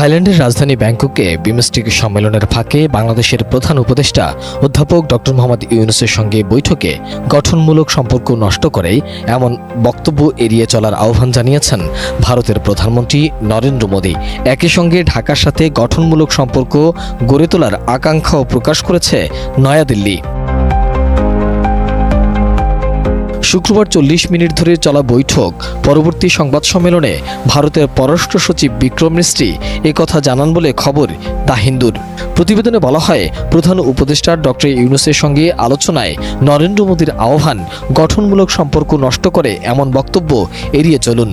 থাইল্যান্ডের রাজধানী ব্যাংককে বিমস্টিক সম্মেলনের ফাঁকে বাংলাদেশের প্রধান উপদেষ্টা অধ্যাপক ড. মোহাম্মদ ইউনুসের সঙ্গে বৈঠকে গঠনমূলক সম্পর্ক নষ্ট করে এমন বক্তব্য এড়িয়ে চলার আহ্বান জানিয়েছেন ভারতের প্রধানমন্ত্রী নরেন্দ্র মোদী। একই সঙ্গে ঢাকার সাথে গঠনমূলক সম্পর্ক গড়ে তোলার আকাঙ্ক্ষাও প্রকাশ করেছে নয়াদিল্লি। শুক্রবার চল্লিশ মিনিট ধরে চলা বৈঠক। পরবর্তী সংবাদ সম্মেলনে ভারতের পররাষ্ট্র সচিব বিক্রম মিস্ত্রি কথা জানান বলে খবর দা হিন্দুর। প্রতিবেদনে বলা হয়, প্রধান উপদেষ্টা ডক্টর ইউনুসের সঙ্গে আলোচনায় নরেন্দ্র মোদীর আহ্বান গঠনমূলক সম্পর্ক নষ্ট করে এমন বক্তব্য এড়িয়ে চলুন।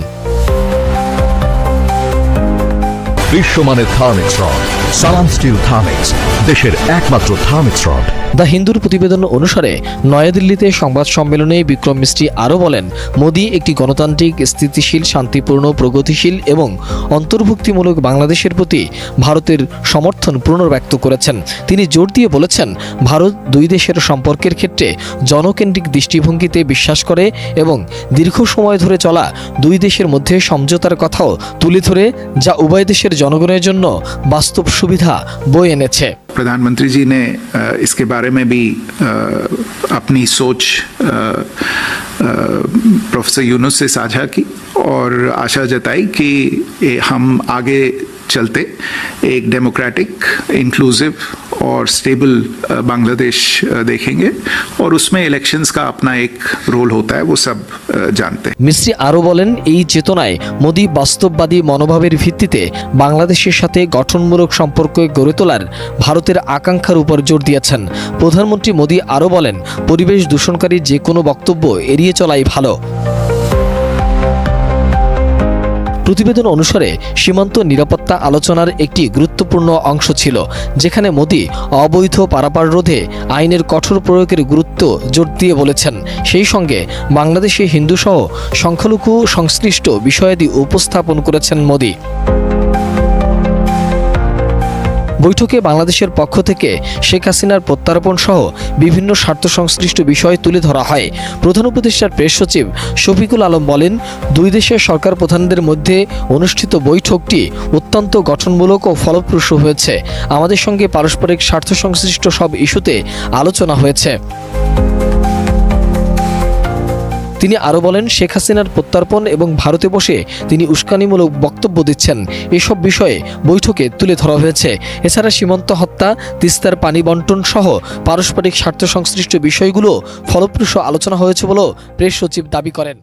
বিশ্বমানের Thermex rod, Salam steel Thermex, দেশের একমাত্র থার্মিক্স রড। দ্য হিন্দুর প্রতিবেদন অনুসারে নয়াদিল্লিতে সংবাদ সম্মেলনে বিক্রম মিস্ত্রি আরও বলেন, মোদী একটি গণতান্ত্রিক, স্থিতিশীল, শান্তিপূর্ণ, প্রগতিশীল এবং অন্তর্ভুক্তিমূলক বাংলাদেশের প্রতি ভারতের সমর্থন পুনর্ব্যক্ত করেছেন। তিনি জোর দিয়ে বলেছেন, ভারত দুই দেশের সম্পর্কের ক্ষেত্রে জনকেন্দ্রিক দৃষ্টিভঙ্গিতে বিশ্বাস করে এবং দীর্ঘ সময় ধরে চলা দুই দেশের মধ্যে সমঝোতার কথাও তুলে ধরে, যা উভয় দেশের জনগণের জন্য বাস্তব সুবিধা বয়ে এনেছে। प्रधानमंत्री जी ने इसके बारे में भी अपनी सोच प्रोफेसर यूनुस से साझा की और आशा जताई कि हम आगे चलते, एक डेमोक्रेटिक इंक्लूसिव और स्टेबल बांग्लादेश अ, देखेंगे और उसमें इलेक्शंस का अपना एक रोल होता है वो सब अ, जानते हैं মিস্ত্রি আরও বলেন এই চেতনায় মোদী বাস্তববাদী মনোভাবের ভিত্তিতে বাংলাদেশের সাথে গঠনমূলক সম্পর্ক গড়ে তোলার ভারতের আকাঙ্ক্ষার উপর জোর দিয়েছেন প্রধানমন্ত্রী মোদী আরও বলেন পরিবেশ দূষণকারী যে কোনো বক্তব্য এড়িয়ে চলাই ভালো প্রতিবেদন অনুসারে সীমান্ত নিরাপত্তা আলোচনার একটি গুরুত্বপূর্ণ অংশ ছিল, যেখানে মোদী অবৈধ পারাপার রোধে আইনের কঠোর প্রয়োগের গুরুত্ব জোর দিয়ে বলেছেন। সেই সঙ্গে বাংলাদেশে হিন্দুসহ সংখ্যালঘু সংশ্লিষ্ট বিষয়াদি উপস্থাপন করেছেন মোদী। বৈঠকে বাংলাদেশের পক্ষ থেকে শেখ হাসিনার প্রত্যারোপণ সহ বিভিন্ন স্বার্থ সংশ্লিষ্ট বিষয় তুলে ধরা হয়। প্রধান উপদেষ্টার প্রেস সচিব শফিকুল আলম বলেন, দুই দেশের সরকার প্রধানদের মধ্যে অনুষ্ঠিত বৈঠকটি অত্যন্ত গঠনমূলক ও ফলপ্রসূ হয়েছে। আমাদের সঙ্গে পারস্পরিক স্বার্থ সংশ্লিষ্ট সব ইস্যুতে আলোচনা হয়েছে। তিনি আরও বলেন, শেখ হাসিনার প্রত্যর্পণ এবং ভারতে বসে তিনি উস্কানিমূলক বক্তব্য দিচ্ছেন। এসব বিষয়ে বৈঠকে তুলে ধরা হয়েছে। এছাড়া সীমান্ত হত্যা, তিস্তার পানি বন্টন সহ পারস্পরিক স্বার্থ সংশ্লিষ্ট বিষয়গুলো ফলপ্রসূ আলোচনা হয়েছে বলেও প্রেস সচিব দাবি করেন।